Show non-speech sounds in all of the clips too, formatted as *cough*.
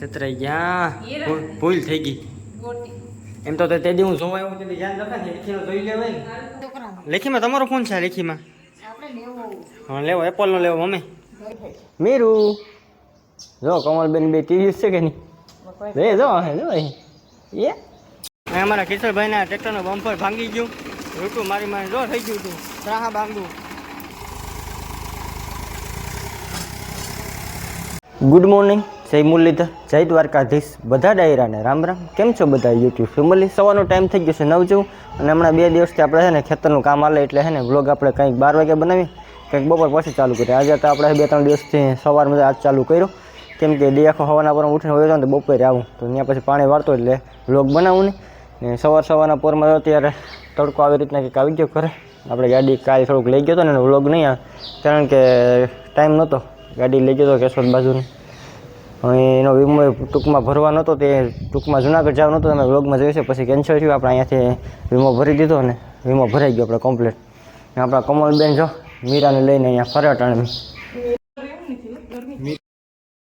છતરાઈ ગયા ભૂલ થઈ ગઈ. એમ તો તે દી હું જોવા આવ્યો તેથી ધ્યાન રાખે ને લેખીમાં જોઈ લેવાય લેખીમાં તમારો ફોન છે લેખીમાં? હા લેવો એપલનો લેવો મમ્મી. મીરુ. જો કમલબેન બે ત્રીસ છે કે નહીં? બે જો જો. એ. અમારા કિશોરભાઈના ટ્રેક્ટરનો બમ્પર ભાંગી ગયું. રૂટું મારી મારી જો થઈ ગયું હતું ત્રાહા ભાંગવું ગુડ મોર્નિંગ જય મુરલીધર, જય દ્વારકાધીશ. બધા ડાયરાને રામ રામ. કેમ છો બધા યુટ્યુબ ફેમિલી? સવારનો ટાઈમ થઈ ગયો છે નવ જેવું અને હમણાં બે દિવસથી આપણે છે ને ખેતરનું કામ હાલે એટલે છે ને બ્લોગ આપણે કંઈક બાર વાગે બનાવીએ, કંઈક બપોર પછી ચાલુ કરીએ. આજે તો આપણે બે ત્રણ દિવસથી સવારમાં આજ ચાલુ કર્યો. કેમ કે દી આખો હવાના પર ઉઠીને હોય તો બપોરે આવું. તો ત્યાં પછી પાણી વાળતો એટલે બ્લોગ બનાવું ને. સવાર સવારના પોરમાં અત્યારે ત્યારે તડકો આવી રીતના કંઈક આવી ગયો કરે આપણે ગાડી કાલે થોડુંક લઈ ગયો હતો ને વ્લોગ નહીં આવે. કારણ કે ટાઈમ નહોતો. ગાડી લઈ ગયો હતો કેશોદ બાજુની. એનો વીમો ટૂંકમાં ભરવા નહોતો, તે ટૂંકમાં જુનાગઢ જવા નહોતો તમે વ્લોગમાં જોયું છે, પછી કેન્સલ થયું, આપણે અહીંયાથી વીમો ભરી દીધો ને વીમો ભરાઈ ગયો આપણે કમ્પ્લીટ આપણા કમલબેન જો, મીરાને લઈને અહીંયા ફરે અટાણે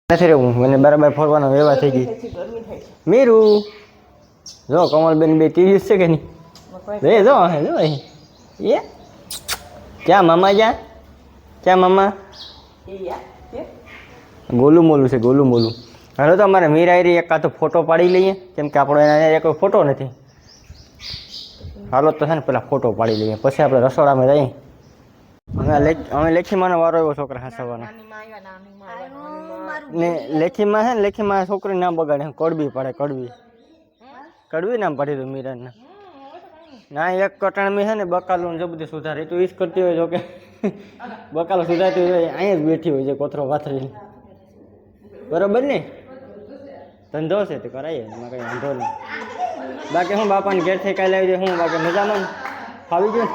નથી રહેવું, મને બરાબર ફરવાનો વ્યવહાર થઈ ગઈ મીરુ, જો કમલબેન બે ત્રીસ છે કે નહીં? રે જો જો એ. ક્યાં મામા ક્યાં ક્યાં મામા? ગોલું મોલું છે ગોલું મોલું. હાલો તો અમારે મીરાયરી એક કાં તો ફોટો પાડી લઈએ કેમ કે આપણો એના કોઈ ફોટો નથી. હાલો તો છે ને પેલા ફોટો પાડી લઈએ પછી આપણે રસોડામાં જઈએ. અમે અમે લેખીમાંનો વારો એવો છોકરા હસાવવાનો ને લેખીમાં છે ને લેખીમાં છોકરી નામ બગાડે કડવી પડે કડવી. કડવી નામ પાડી દઉં મીરાને ના એક કટાણમી છે ને બકાલું ને જો બધું સુધારે તું તો કરતી હોય જો કે બકાલો સુધારતી હોય અહીંયા જ બેઠી હોય છે કોથરો પાથરી બરોબર ને? ધંધો છે તો કરાય, એમાં કંઈ વાંધો નહીં. બાકી હું બાપાને ઘેરથી કાલે આવી હું બાકી મજામાં? ફાવી ગયું?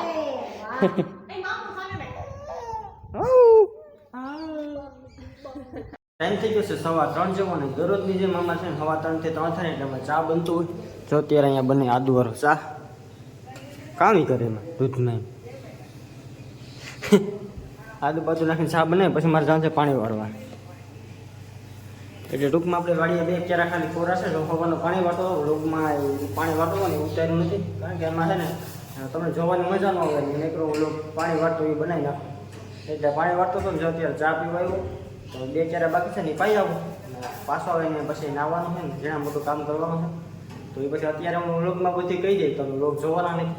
ટાઈમ થઈ ગયો છે સવા ત્રણ જેવો ને દરરોજની જે મામા છે સવા ત્રણથી ત્રણ થાય એટલે અમે ચા બનતું હોય. જો અત્યારે અહીંયા બને આદુ વાળો ચા. કામી કરે એમાં, દૂધ નહીં. આદુ બાજુ નાખીને ચા બને પછી મારે જાણ છે પાણી વાળવા એટલે ટૂંકમાં આપણે વાડીએ બે ક્યારે ખાલી કોરા છે પાણી વાટો લોગમાં પાણી વાટવાનું ને ઉતાર્યું નથી. કારણ કે એમાં છે ને તમને જોવાની મજા ન આવે નીકળો ઓલો પાણી વાટતો એ બનાવી નાખો. એટલે પાણી વાટતો હતો ને જો અત્યારે ચા પીવા આવ્યો તો બે ક્યારા બાકી છે ને એ પાઈ આવું. પાછો આવીને પછી નાવાનું છે ને ઘણા મોટું કામ કરવાનું છે. તો એ પછી અત્યારે હું લોગમાં બધી કહી દઈ તમે લોક જોવાના નથી.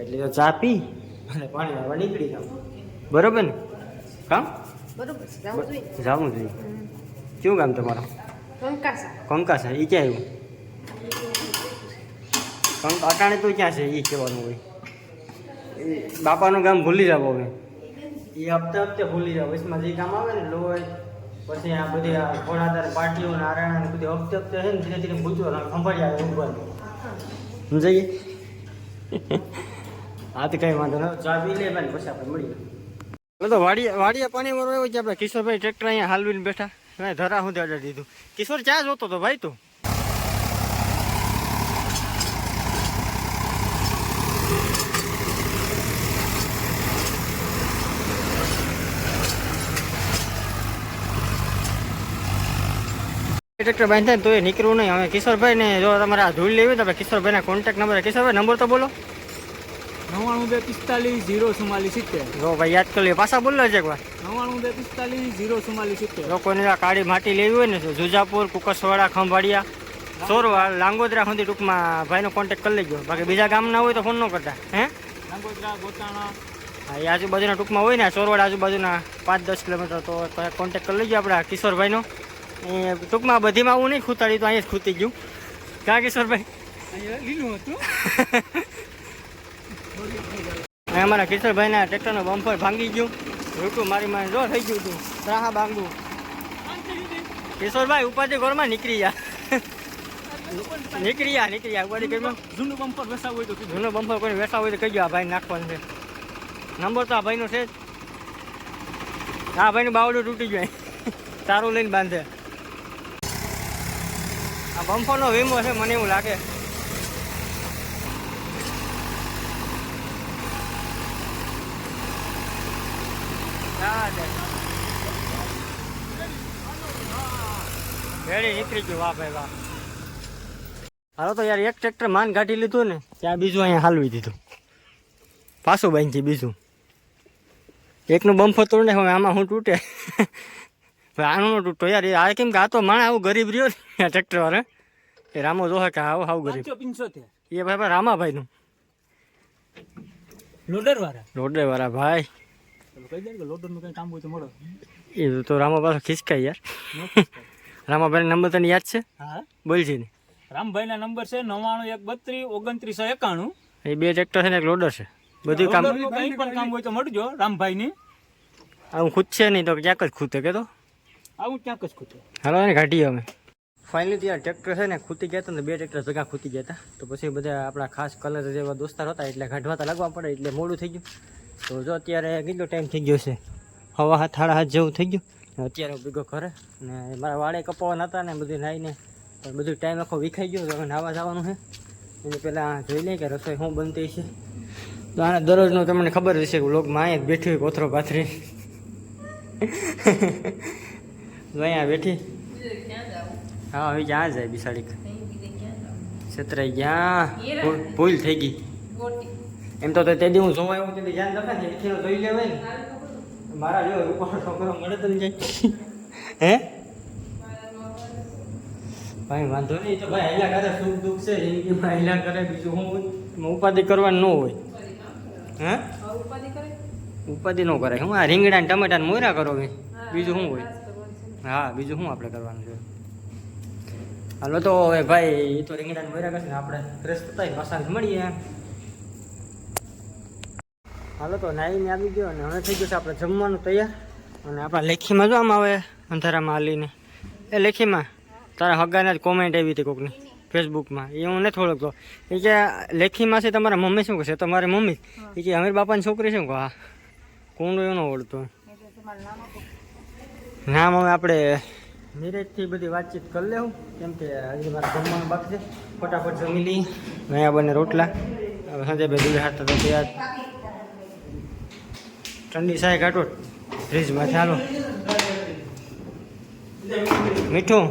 એટલે તો ચા પી અને પાણી વાળવા નીકળી જાવ બરોબર ને? કામ? બરોબર જવું જોઈએ. શું કામ તમારું? કંકાસા કંકાસા એ ક્યાં આવ્યું કંક અટાણે તો ક્યાં છે એ કહેવાનું હોય એ બાપાનું ગામ ભૂલી જાવ હવે એ હપ્તે હપ્તે ભૂલી જાવ વચમાં જે ગામ આવે ને લોહી પછી આ બધી આ ઘોડાદાર પાટીઓ નારાયણ ને બધી હપ્તે હપ્તે છે ને ધીરે ધીરે ભૂલતો ખંભાળી આવે ઊંઘવાનું સમજાઈએ હા તો કઈ વાંધો નહીં ચા પી લે ભાઈ પછી આપણે મળીએ તો વાડીએ વાડીએ પાણી વાળો આવ્યો છે આપણે કિશોરભાઈ ટ્રેક્ટર અહીંયા હાલવીને બેઠા મેં ધરા હું અડાડી દીધું. કિશોર, ચા જોતો તો ભાઈ તું. ટ્રેક્ટર બાંધે તો એ નીકળવું નહીં. હવે કિશોરભાઈ ને જો તમારે આ ધૂળ લેવી તો આપણે કિશોરભાઈના કોન્ટેક્ટ નંબર કિશોરભાઈ, નંબર તો બોલો. નવ્વાણું બે પિસ્તાલીસ જીરો ચુમ્માલીસ સિત્તેર. જો ભાઈ યાદ કરી લે પાછા બોલો છે એકવાર. નવ્વાણું બે પિસ્તાલીસ જીરો ચુમ્માલીસ સિત્તેર. લોકોને આ કાળી માટી લેવી હોય ને તો જુજાપુર કુકસવાડા ખંભાળિયા સોરવા લાંગોદરા સુધી ટૂંકમાં ભાઈનો કોન્ટેક્ટ કરી લેજો. બાકી બીજા ગામના હોય તો ફોન ન કરતા હે? લાંગોદરા ગોતાણા હા એ આજુબાજુના ટૂંકમાં હોય ને સોરવાડ આજુબાજુના પાંચ દસ કિલોમીટર તો કોન્ટેક્ટ કરી લેજો આપણે આ કિશોરભાઈનો. એ ટૂંકમાં બધીમાં આવું નહીં ખૂતાડી તો અહીંયા જ ખૂતી ગયું. ક્યાં કિશોરભાઈ? અહીંયા લીલું હતું. *laughs* અહીં અમારા કિશોરભાઈના ટ્રેક્ટરનો બમ્પર ભાંગી ગયું. રૂટું મારી મારી જો થઈ ગયું હતું. રાહા ભાંગવું કિશોરભાઈ ઉપાધિ ઘરમાં નીકળી ગયા. નીકળી ગયા નીકળી ગયા. ઉપાધિ ઘરમાં. જૂનું બમ્પર બેસાવું હોય તો જૂનું બમ્પર કોઈ વેસા હોય તો કહી આ ભાઈ નાખવાનું છે. નંબર તો આ ભાઈનો છે જ. આ ભાઈનું બાવડું તૂટી ગયું તારું લઈને બાંધે. આ બમ્પરનો વીમો છે મને એવું લાગે. રેડી નીકળી ગયું. વાહ ભાઈ વાહ. હાલો તો યાર એક ટ્રેક્ટર માન કાઢી લીધું ને ત્યાં બીજું અહીંયા હાલવી દીધું. પાછું બાંધી બીજું. એકનું બમ્ફો તોડને હવે આમાં હું તૂટે. આનું નો તૂટતો. યાર આ કેમ કે આ તો માણસ આવું ગરીબ રહ્યો ને ટ્રેક્ટર વાળે. એ રામો જોહે કે આવું આવું ગરીબ. એ ભાઈ ભાઈ રામાભાઈનું. લોડર વાળા લોડર વાળા ભાઈ. કહી દે કે લોડરનું કામ હોય તો મળો. એ તો રામા પાછો ખિસકાય યાર. રામાભાઈનો નંબર તને યાદ છે? હા. બોલજી ને રામભાઈના નંબર છે નવ્વાણું એક બત્રીસ ઓગણત્રીસો એકાણું. એ બે ટ્રેક્ટર છે ને એક લોડર છે. બધું કામ કઈ પણ કામ હોય તો મળજો રામભાઈને. આવું છે નહીં તો ક્યાંક જ ખૂતે કે તો? આવું ક્યાંક જ ખૂટે હાલો એને કાઢીએ અમે ફાઇનલી ત્યાં ટ્રેક્ટર છે ને ખૂતી ગયા હતા ને બે ટ્રેક્ટર ભેગા ખૂતી ગયા હતા. તો પછી બધા આપણા ખાસ કલર જેવા દોસ્તાર હતા એટલે કાઢવાતા લાગવા પડે એટલે મોડું થઈ ગયું. તો જો અત્યારે કેટલો ટાઈમ થઈ ગયો છે? હવા હાથ હાડા હાથ જેવું થઈ ગયું? અત્યારે હું ભેગો કરે ને મારા વાળે કપાવાના હતા ને બધું નાહીને પણ બધું ટાઈમ આખો વિખાઈ ગયો તો હવે નાવા જવાનું છે. એને પહેલાં જોઈ લઈએ કે રસોઈ શું બનતી છે. તો આને દરરોજનું તમને ખબર હશે કે લોકમાં અહીંયા બેઠી હોય કોથરો પાથરી. અહીંયા બેઠી. હા હવે ક્યાં જાય બિસાડી છતરાઈ ગયા. ભૂલ થઈ ગઈ. એમ તો તે દી હું જોવા આવ્યો તે ધ્યાન રાખે ને એટલી જોઈ લેવાય ને. મારા જેવો રૂપાળો છોકરો મળે તો જાય. હે? ભાઈ, વાંધો નહીં તો ભાઈ હેલા કરે, સુખ દુઃખ છે, જિંદગીમાં હેલા કરે, બીજું એમાં ઉપાધિ કરવાનું ન હોય. હે? ઉપાધિ ન કરાય. હું આ રીંગણા ને ટમેટા ને મોયરા કરો ભાઈ બીજું શું હોય? હા, બીજું શું આપણે કરવાનું છે? હાલો તો હવે ભાઈ, એ તો રીંગણા ને મોયરા કરશે ને આપણે ફ્રેશ થતા મસાજ મળીએ. હાલો તો નાઈને આવી ગયો અને હવે થઈ ગયું છે આપણે જમવાનું તૈયાર. અને આપણા લેખીમાં જો આવે, અંધારામાં હાલીને. એ લેખીમાં, તારા હગાના જ કોમેન્ટ આવી હતી કોકની ફેસબુકમાં એ હું નથી ઓળખતો. એ કે લેખીમાં છે તમારા મમ્મી શું કહેશે તમારી મમ્મી? એ કે અમીર બાપાની છોકરી શું કહો? હા. કોણ એનો ઓળખતો? નામ હવે આપણે નીરજથી બધી વાતચીત કરી લેવું. કેમ કે હજી મારે જમવાનું બાકી છે. ફટાફટ જમી લઈ ગયા બને રોટલા. સંજયભાઈ દૂધ હાથ તો તૈયાર. ઠંડી સાય કાઢો. ફ્રીજમાં ચાલો. મીઠું?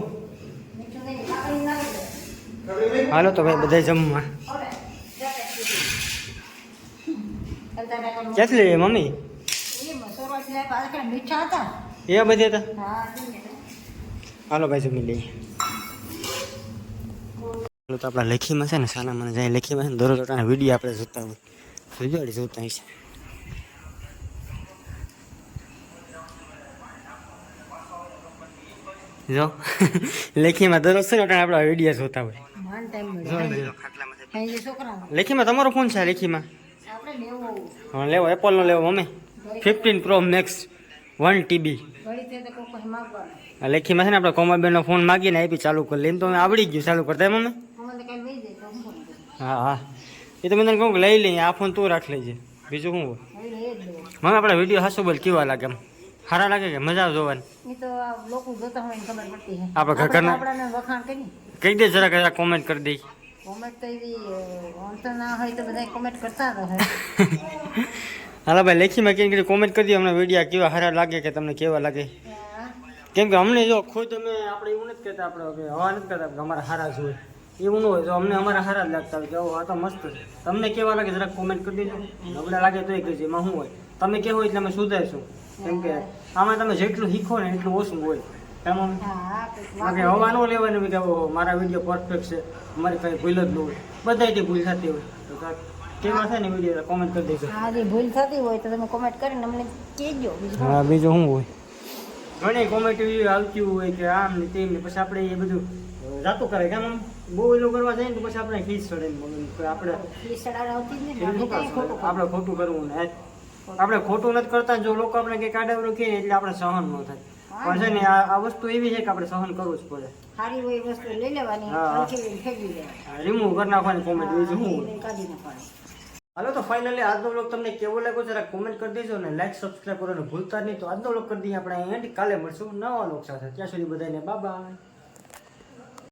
હાલો તો ભાઈ બધા જમવા. કેટલી મમ્મી? એ બધી હતા? હાલો ભાઈ જમી લઈએ. તો આપણા લેખીમાં છે ને સાના મને જાય લેખીમાં છે ને દરરોજ વીડિયો આપણે જોતા હોય. વીડિયો જોતા હોય છે. જો. લેખીમાં દરરોજ છે ને આપણા વીડિયો જોતા હોય. લેખીમાં તમારો ફોન છે આ લેખીમાં? લેવો. હા લેવો એપલનો લેવો અમે. Fifteen Pro Max one TB લેખીમાં છે ને આપણે કોમલબેનનો ફોન માગીને આપી ચાલુ કરી લે એમ તો અમે આવડી ગયું ચાલુ કરતા એમ તો હું હા હા. એ તો મેં તને કહું કે લઈ લઈએ આ ફોન તું રાખ લેજે. બીજું શું હોય? મને આપણા વીડિયો હાસો બોલ કેવા લાગે એમ? સારા લાગે કે? મજા જોવાની? એ તો આ લોકો જોતા હોય ને ખબર પડતી છે આપણે ઘર ઘરના- આપણાને વખાણ કરી કહી દે જરા જરા કોમેન્ટ કરી દઈ કોમેન્ટ તો એવી વાંધો ના હોય તો બધા કોમેન્ટ કરતા રહે *laughs* હાલા ભાઈ લેખીમાં કેમ કરી કોમેન્ટ કરી દો અમને વિડીયા કેવા સારા લાગે કે તમને કેવા લાગે. કેમ કે અમને જો ખુદ અમે આપણે એવું નથી કહેતા આપણે કે હવા નથી કરતા કે અમારા સારા જ હોય. એવું ન હોય તો અમને અમારા સારા જ લાગતા હોય કે આ તો મસ્ત છે. તમને કેવા લાગે જરાક કોમેન્ટ કરી દેજો. નબળા લાગે તો એ કહેજો એમાં શું હોય? તમે કેવો એટલે અમે સુધારશું. કેમ કે આમાં તમે જેટલું શીખો ને એટલું ઓછું હોય. એમ બાકી હવા ન લેવાનું કે મારા વીડિયો પરફેક્ટ છે. મારી કઈ ભૂલ જ ન હોય. બધાયથી ભૂલ થતી હોય. કેવા છે ને વીડિયો કોમેન્ટ કરી દેજો. આ જે ભૂલ થતી હોય તો તમે કોમેન્ટ કરીને અમને કહેજો બીજું હા બીજું શું હોય? ઘણી કોમેન્ટ આવતી હોય કે આમ ને તેમ ને પછી આપણે એ બધું જાતું કરે કેમ આમ બહુ કરવા જાય ને તો પછી આપણે ચડે આપણે જ આપણે ખોટું કરવું ને આપણે ખોટું નથી કરતા જો લોકો આપણે કંઈક આડાવડું કહે એટલે આપણે સહન ન થાય. પણ છે ને. આ આ વસ્તુ એવી છે કે આપણે સહન કરવું જ પડે. સારી હોય વસ્તુ લઈ લેવાની ફેંકી દેવાની. રિમૂવ કરી નાખવાની કોમેન્ટ બીજું હું કાઢી નાખવાની. હાલો તો ફાઇનલી આજનો બ્લોગ તમને કેવો લાગ્યો જરા કોમેન્ટ કરી દેજો અને લાઈક સબસ્ક્રાઈબ કરવાનું ભૂલતા નહીં. તો આજનો બ્લોગ કરી દઈએ આપણે એન્ડ કાલે મળશું નવા બ્લોગ સાથે. ત્યાં સુધી બધાને બાય બાય